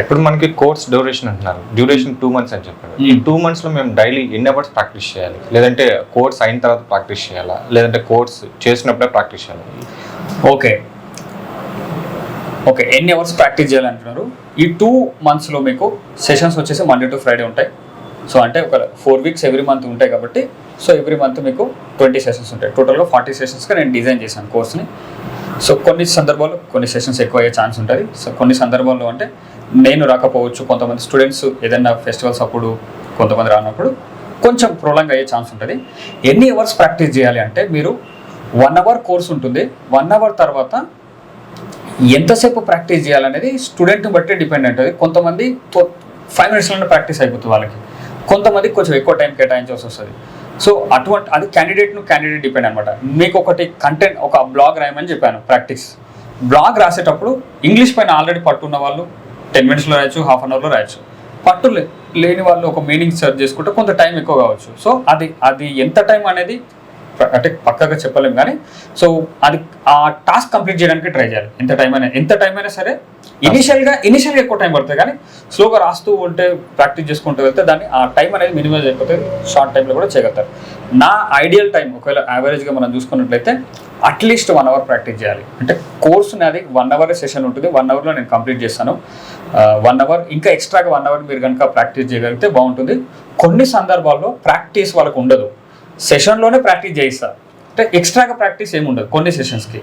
ఇప్పుడు మనకి course duration అంటున్నారు. డ్యూరేషన్ టూ మంత్స్ అని చెప్పారు ఈ Hmm. టూ మంత్స్లో మేము డైలీ ఎన్ని అవర్స్ ప్రాక్టీస్ చేయాలి? లేదంటే కోర్స్ అయిన తర్వాత ప్రాక్టీస్ చేయాలా? లేదంటే కోర్స్ చేసినప్పుడే ప్రాక్టీస్ చేయాలి? ఓకే. ఓకే ఎన్ని అవర్స్ ప్రాక్టీస్ చేయాలంటున్నారు ఈ టూ మంత్స్లో మీకు సెషన్స్ వచ్చేసి మండే టు ఫ్రైడే ఉంటాయి. సో అంటే ఒక ఫోర్ వీక్స్ ఎవ్రీ మంత్ ఉంటాయి కాబట్టి సో ఎవ్రీ మంత్ మీకు ట్వంటీ సెషన్స్ ఉంటాయి. టోటల్గా ఫార్టీ సెషన్స్గా నేను డిజైన్ చేశాను కోర్స్ని. సో కొన్ని సందర్భాల్లో కొన్ని సెషన్స్ ఎక్కువ అయ్యే ఛాన్స్ ఉంటుంది సో కొన్ని సందర్భాల్లో అంటే నేను రాకపోవచ్చు కొంతమంది స్టూడెంట్స్ ఏదైనా ఫెస్టివల్స్ అప్పుడు కొంతమంది రానప్పుడు కొంచెం ప్రొలాంగ్ అయ్యే ఛాన్స్ ఉంటుంది. ఎన్ని అవర్స్ ప్రాక్టీస్ చేయాలి అంటే మీరు వన్ అవర్ కోర్స్ ఉంటుంది. వన్ అవర్ తర్వాత ఎంతసేపు ప్రాక్టీస్ చేయాలనేది స్టూడెంట్ని బట్టి డిపెండ్ ఉంటుంది. కొంతమంది ఫైవ్ మినిట్స్లోనే ప్రాక్టీస్ అయిపోతుంది వాళ్ళకి. కొంతమంది కొంచెం ఎక్కువ టైం కేటాయించాల్సి వస్తుంది. సో అటువంటి అది క్యాండిడేట్ను క్యాండిడేట్ డిపెండ్ అనమాట మీకు ఒకటి కంటెంట్ ఒక బ్లాగ్ రాయమని చెప్పాను ప్రాక్టీస్ బ్లాగ్ రాసేటప్పుడు ఇంగ్లీష్ పైన ఆల్రెడీ పట్టున్న వాళ్ళు టెన్ మినిట్స్లో రాయొచ్చు హాఫ్ అన్ అవర్లో రాయొచ్చు. పట్టు లేని వాళ్ళు ఒక మీనింగ్ సెర్చ్ చేసుకుంటే కొంత టైం ఎక్కువ కావచ్చు. సో అది అది ఎంత టైం అనేది అంటే పక్కగా చెప్పలేము కానీ సో అది ఆ టాస్క్ కంప్లీట్ చేయడానికి ట్రై చేయాలి. ఎంత టైం అయినా ఎంత టైం అయినా సరే ఇనిషియల్గా ఇనిషియల్గా ఎక్కువ టైం పడుతుంది కానీ స్లోగా రాస్తూ ఉంటే ప్రాక్టీస్ చేసుకుంటూ వెళ్తే దాన్ని ఆ టైం అనేది మినిమైజ్ అయిపోతే షార్ట్ టైంలో కూడా చేయగలుగుతారు. నా ఐడియల్ టైం ఒకవేళ యావరేజ్గా మనం చూసుకున్నట్లయితే అట్లీస్ట్ వన్ అవర్ ప్రాక్టీస్ చేయాలి. అంటే కోర్స్ నాది వన్ అవర్ సెషన్ ఉంటుంది వన్ అవర్లో నేను కంప్లీట్ చేస్తాను. వన్ అవర్ ఇంకా ఎక్స్ట్రాగా వన్ అవర్ మీరు కనుక ప్రాక్టీస్ చేయగలిగితే బాగుంటుంది. కొన్ని సందర్భాల్లో ప్రాక్టీస్ వాళ్ళకు ఉండదు. సెషన్లోనే ప్రాక్టీస్ చేయిస్తారు అంటే ఎక్స్ట్రాగా ప్రాక్టీస్ ఏమి ఉండదు కొన్ని సెషన్స్కి